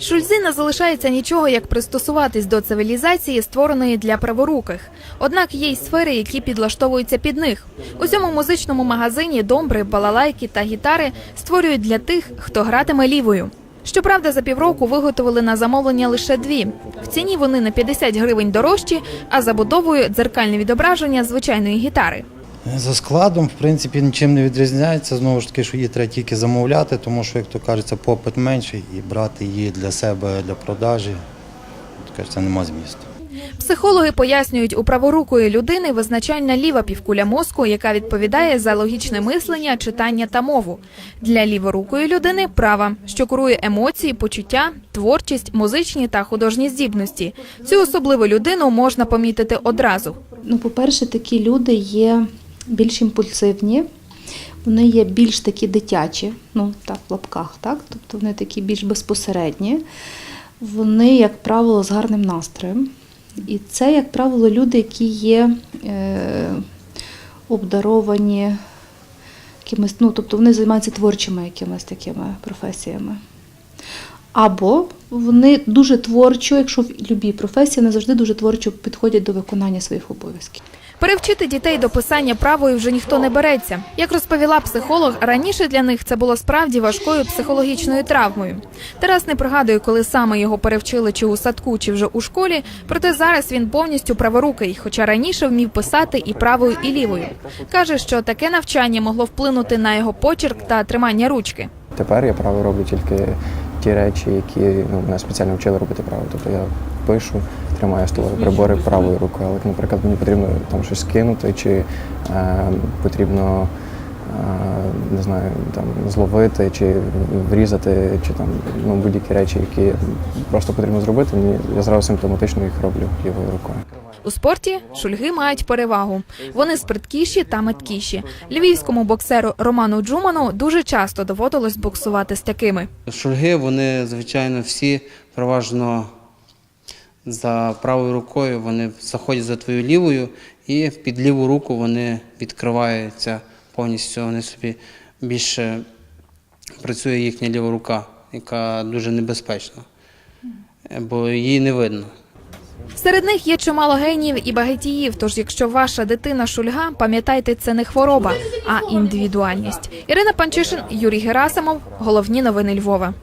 Шульзи не залишається нічого, як пристосуватись до цивілізації, створеної для праворуких. Однак є й сфери, які підлаштовуються під них. У цьому музичному магазині домбри, балалайки та гітари створюють для тих, хто гратиме лівою. Щоправда, за півроку виготовили на замовлення лише дві. В ціні вони на 50 гривень дорожчі, а забудовою дзеркальне відображення звичайної гітари. За складом, в принципі, нічим не відрізняється. Знову ж таки, що її треба тільки замовляти, тому що, як то кажеться, попит менший і брати її для себе для продажі, то кажеться, нема змісту. Психологи пояснюють, у праворукої людини визначальна ліва півкуля мозку, яка відповідає за логічне мислення, читання та мову. Для ліворукої людини права, що курує емоції, почуття, творчість, музичні та художні здібності. Цю особливу людину можна помітити одразу. Ну, по-перше, такі люди є більш імпульсивні, вони є більш такі дитячі, ну так, в лапках, так? Тобто вони такі більш безпосередні. Вони, як правило, з гарним настроєм. І це, як правило, люди, які є е, обдаровані якимось, ну, тобто вони займаються творчими якимись такими професіями. Або вони дуже творчо, якщо в любій професії, вони завжди дуже творчо підходять до виконання своїх обов'язків. Перевчити дітей до писання правою вже ніхто не береться. Як розповіла психолог, раніше для них це було справді важкою психологічною травмою. Тарас не пригадує, коли саме його перевчили чи у садку, чи вже у школі. Проте зараз він повністю праворукий, хоча раніше вмів писати і правою, і лівою. каже, що таке навчання могло вплинути на його почерк та тримання ручки. Тепер я право роблю тільки ті речі, які ну, мене спеціально вчили робити право. Тобто я пишу, тримаю столові прибори правою рукою, але, наприклад, мені потрібно там щось кинути, чи е, потрібно е, не знаю, там зловити, чи врізати, чи там ну, будь-які речі, які просто потрібно зробити. Мені я зразу симптоматично їх роблю лівою рукою. У спорті шульги мають перевагу. Вони сприткіші та меткіші. Львівському боксеру Роману Джуману дуже часто доводилось боксувати з такими. Шульги, вони, звичайно, всі переважно за правою рукою, вони заходять за твою лівою, і під ліву руку вони відкриваються повністю. Вони собі більше працює їхня ліва рука, яка дуже небезпечна, бо її не видно. Серед них є чимало генів і багатіїв. Тож, якщо ваша дитина шульга, пам'ятайте, це не хвороба, а індивідуальність. Ірина Панчишин, Юрій Герасимов. Головні новини Львова.